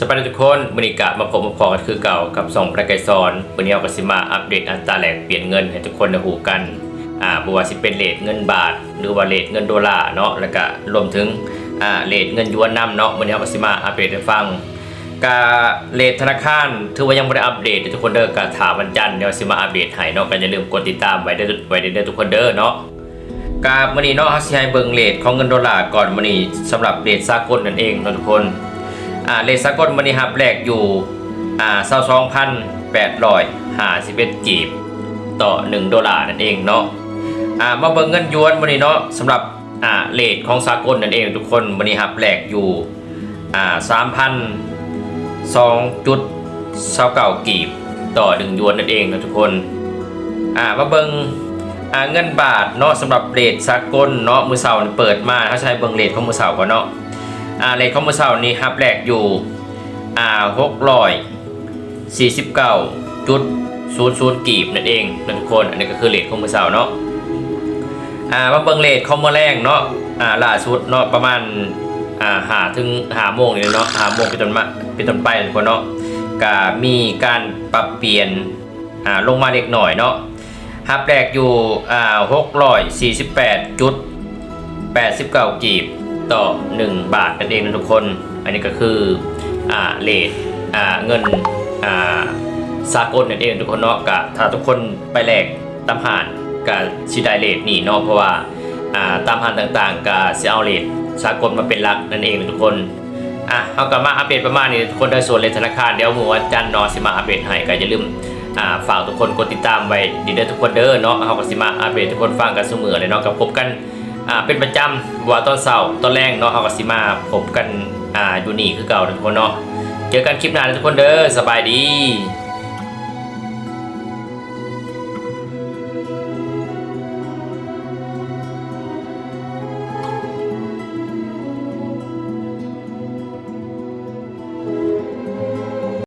สวัสดีทุกคนบริกะมาพบมาพอกันคือเก่ากับสองประกายซอนวันนี้เอากสิมาอัปเดตอัตราแลกเปลี่ยนเงินให้ทุกคนได้หูกันอ่าบัวสิเป็นเลทเงินบาท หรือว่าเลทเงินดอลลาร์เนาะแล้วก็รวมถึงอ่าเลทเงินยวนนำเนาะวันนี้เอากสิมาอัปเดตให้ฟังกาเลทธนาคารถือว่ายังไม่ได้อัปเดตทุกคนเด้อกาถามวันจันทร์เดี๋ยวสิมาอัปเดตให้เนาะก็อย่าลืมกดติดตามไว้เด้ไว้เด้ทุกคนเด้อเนาะกามื่อนี้เนาะฮัสซิให้เบิงเลทของเงินดอลลาร์ก่อนมื่อนี้สำหรับเลทสากลนั่นเองเนาะทุกคน อ่าเลสากลมื่อนี้ฮับแรกอยู่อ่า22,851กีบ ต่อ1ดอลลาร์นั่นเองเนาะอ่ามาเบิงเงินยวนมื่อนี้เนาะสำหรับอ่าเลทของสากลนั่นเองทุกคนมื่อนี้ฮับแรกอยู่อ่า3,002.29กีบ ต่อ1หยวนนั่นเองนะทุกคนอ่ามาเบิงอ่าเงินบาทเนาะสำหรับเรทสากลเนาะมือเสาร์เปิดมาถ้าใช้เบิ่งเรทของมือเสาร์ก่อนเนาะ อ่าเรทของมือเสาร์นี่ฮับแรกอยู่อ่าหกร้อยสี่สิบเก้าจุดศูนย์ศูนย์กีบนั่นเองนะทุกคนอันนี้ก็คือเรทของมือเสาร์เนาะอ่ามาเบิ่งเรทของมือแรงเนาะอ่าล่าสุดเนาะประมาณอ่าหาถึงหาโมงนี่เนาะหาโมงเป็นมาเป็นไปนะทุกคนเนาะก็มีการปรับเปลี่ยนอ่าลงมาเล็กหน่อยเนาะฮับแรกอยู่อ่าหกร้อยสี่สิบแปดจุดแปดสิบเก้ากีบ ต่อหนึ่งบาทนั่นเองนะทุกคน อันนี้ก็คืออ่าเลทอ่าเงินอ่าสากลนั่นเองทุกคนเนาะกะถ้าทุกคนไปแลกตามหานกับชิไดเลทนี่เนาะเพราะว่าอ่าตามหานต่างๆกับเซเอาเลทสากลมาเป็นหลักนั่นเองนะทุกคนอะเอากลับมาอัปเดตประมาณนี้ทุกคนได้ส่วนเลนธนาคารเดี๋ยวมู่วันจันทร์นอสิมาอัปเดตให้ก็อย่าลืมอ่าฝากทุกคนกดติดตามไว้ดีเด้อทุกคนเด้อเนาะเฮาก็สิมาอัปเดตทุกคนฟังกันเสมอเลยเนาะกับพบกัน อ่าเป็นประจำว่าตอนเช้าตอนแรกเนาะเฮาก็สิมาพบกันอ่าอยู่นี่คือเก่าทุกคนเนาะเจอกันคลิปหน้าทุกคนเด้อสบายดี